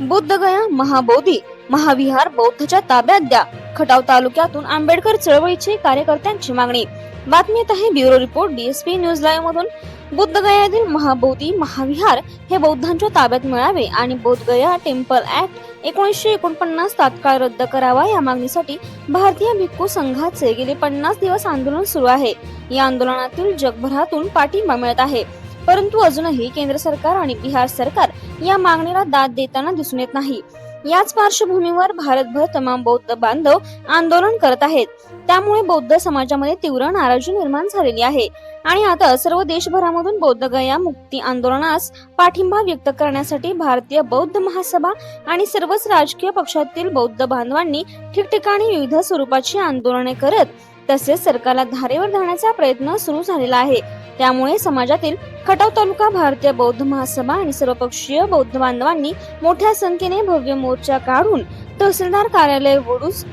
बुद्धगया महाबोधी महाविहार बौद्धच्या ताब्यात द्या. खटाव तालुक्यातून आंबेडकर चळवळीचे कार्यकर्त्यांची मागणी. बातमी येत आहे bureau report DSP news live मधून बुद्धगयातील महाबोधी महाविहार हे बौद्धांच्या ताब्यात मिळावे आणि बोधगया टेम्पल ऍक्ट एकोणीसशे एकोणपन्नास तात्काळ रद्द करावा या मागणीसाठी भारतीय भिक्खू संघाचे गेले पन्नास दिवस आंदोलन सुरू आहे. या आंदोलनातील जगभरातून पाठिंबा मिळत आहे. परंतु अजूनही केंद्र सरकार आणि बिहार सरकार या मागणीला दाद देताना दिसून येत नाही. याच पार्श्वभूमीवर भारतभर तमाम बौद्ध बांधव आंदोलन करत आहेत. त्यामुळे बौद्ध समाजामध्ये तीव्र नाराजी निर्माण झालेली आहे. आणि आता सर्व देशभरामधून बौद्ध गया मुक्ती आंदोलनास पाठिंबा व्यक्त करण्यासाठी भारतीय बौद्ध महासभा आणि सर्वच राजकीय पक्षातील बौद्ध बांधवांनी ठिकठिकाणी विविध स्वरूपाची आंदोलने करत तसेच सरकारला धारेवर धरण्याचा प्रयत्न सुरू झालेला आहे. त्यामुळे समाजातील खटाव तालुका भारतीय बौद्ध महासभा आणि सर्वपक्षीय बौद्ध बांधवांनी मोठ्या संख्येने भव्य मोर्चा काढून तहसीलदार कार्यालय वडूस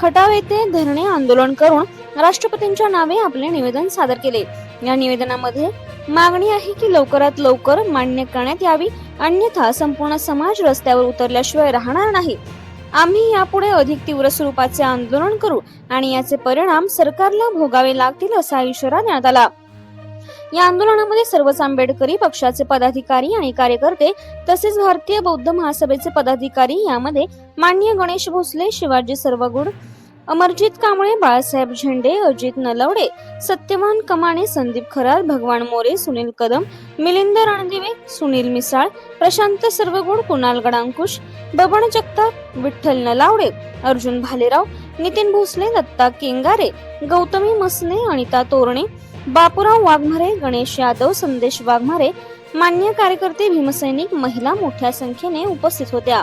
खटाव येथे धरणे आंदोलन करून राष्ट्रपतींच्या नावे आपले निवेदन सादर केले. या निवेदनामध्ये मागणी आहे की लवकरात लवकर मान्य करण्यात यावी अन्यथा संपूर्ण समाज रस्त्यावर उतरल्याशिवाय राहणार नाही. आम्ही यापुढे अधिक तीव्र स्वरूपाचे आंदोलन करू आणि याचे परिणाम सरकारला भोगावे लागतील असा इशारा देण्यात आला. या आंदोलनामध्ये सर्वच आंबेडकरी पक्षाचे पदाधिकारी आणि कार्यकर्ते तसेच भारतीय बौद्ध महासभेचे पदाधिकारी यामध्ये मान्य गणेश भोसले शिवाजी सर्वगुड अमरजित कांबळे बाळासाहेब झेंडे अजित नलवडे सत्यवान कमाने संदीप खरार भगवान मोरे सुनील कदम मिलिंद रणदिवे सुनील मिसाळ प्रशांत सर्वगुड कुणाल गडांकुश बबन जगताप विठ्ठल नलावडे अर्जुन भालेराव नितीन भोसले दत्ता केंगारे गौतमी मसने अनिता तोरणे बापूराव वाघमारे गणेश यादव संदेश वाघमारे मान्य कार्यकर्ते भीमसैनिक महिला मोठ्या संख्येने उपस्थित होत्या.